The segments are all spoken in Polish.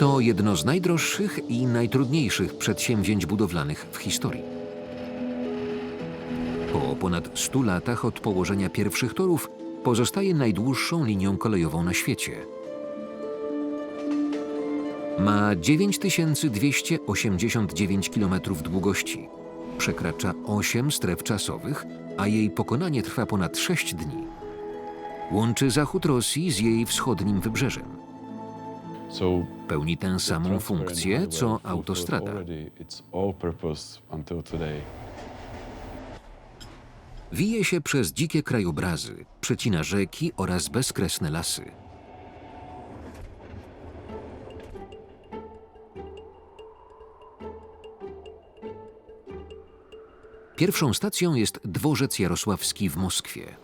To jedno z najdroższych i najtrudniejszych przedsięwzięć budowlanych w historii. Po ponad 100 latach od położenia pierwszych torów pozostaje najdłuższą linią kolejową na świecie. Ma 9289 km długości. Przekracza 8 stref czasowych, a jej pokonanie trwa ponad 6 dni. Łączy zachód Rosji z jej wschodnim wybrzeżem. Pełni tę samą funkcję co autostrada. Wije się przez dzikie krajobrazy, przecina rzeki oraz bezkresne lasy. Pierwszą stacją jest dworzec jarosławski w Moskwie.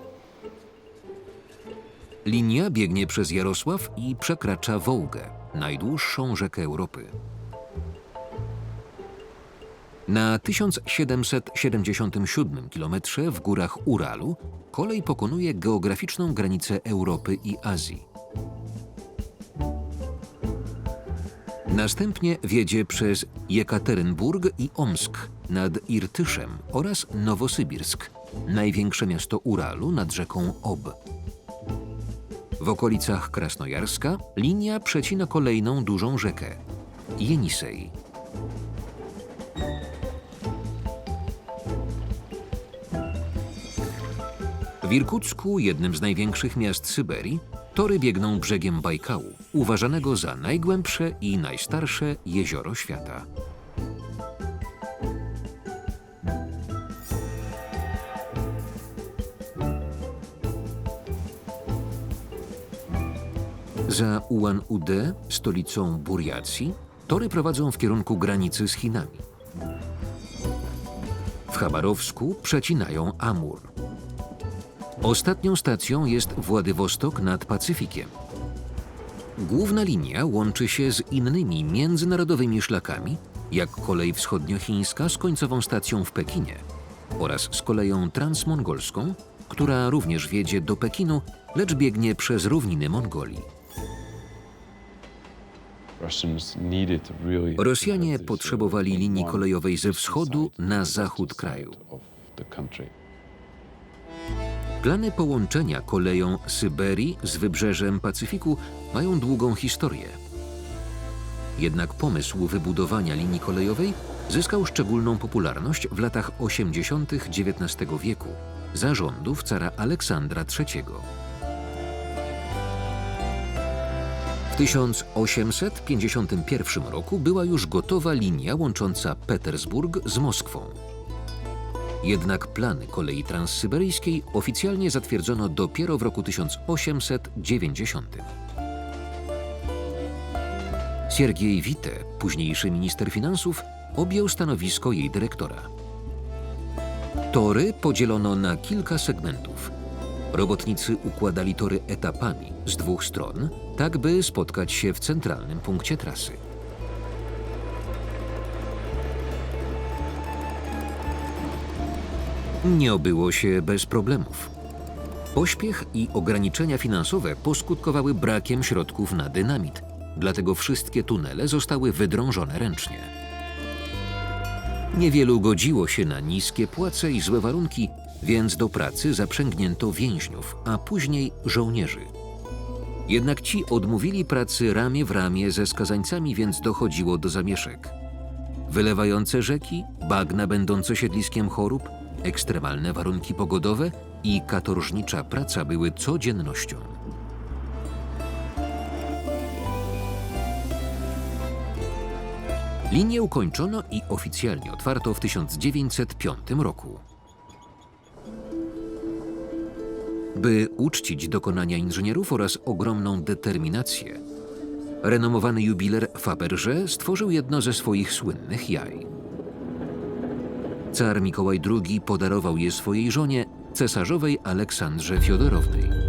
Linia biegnie przez Jarosław i przekracza Wołgę, najdłuższą rzekę Europy. Na 1777 km w górach Uralu kolej pokonuje geograficzną granicę Europy i Azji. Następnie wiedzie przez Jekaterynburg i Omsk nad Irtyszem oraz Nowosybirsk, największe miasto Uralu nad rzeką Ob. W okolicach Krasnojarska linia przecina kolejną dużą rzekę Jenisej. W Irkucku, jednym z największych miast Syberii, tory biegną brzegiem Bajkału, uważanego za najgłębsze i najstarsze jezioro świata. Za Ulan-Ude, stolicą Burjacji, tory prowadzą w kierunku granicy z Chinami. W Chabarowsku przecinają Amur. Ostatnią stacją jest Władywostok nad Pacyfikiem. Główna linia łączy się z innymi międzynarodowymi szlakami, jak kolej wschodniochińska z końcową stacją w Pekinie oraz z koleją transmongolską, która również wiedzie do Pekinu, lecz biegnie przez równiny Mongolii. Rosjanie potrzebowali linii kolejowej ze wschodu na zachód kraju. Plany połączenia koleją Syberii z wybrzeżem Pacyfiku mają długą historię. Jednak pomysł wybudowania linii kolejowej zyskał szczególną popularność w latach 80. XIX wieku za rządów cara Aleksandra III. W 1851 roku była już gotowa linia łącząca Petersburg z Moskwą. Jednak plany kolei transsyberyjskiej oficjalnie zatwierdzono dopiero w roku 1890. Siergiej Wite, późniejszy minister finansów, objął stanowisko jej dyrektora. Tory podzielono na kilka segmentów. Robotnicy układali tory etapami z dwóch stron, tak by spotkać się w centralnym punkcie trasy. Nie obyło się bez problemów. Pośpiech i ograniczenia finansowe poskutkowały brakiem środków na dynamit, dlatego wszystkie tunele zostały wydrążone ręcznie. Niewielu godziło się na niskie płace i złe warunki, więc do pracy zaprzęgnięto więźniów, a później żołnierzy. Jednak ci odmówili pracy ramię w ramię ze skazańcami, więc dochodziło do zamieszek. Wylewające rzeki, bagna będące siedliskiem chorób, ekstremalne warunki pogodowe i katorżnicza praca były codziennością. Linię ukończono i oficjalnie otwarto w 1905 roku. By uczcić dokonania inżynierów oraz ogromną determinację, renomowany jubiler Fabergé stworzył jedno ze swoich słynnych jaj. Car Mikołaj II podarował je swojej żonie, cesarzowej Aleksandrze Fiodorownej.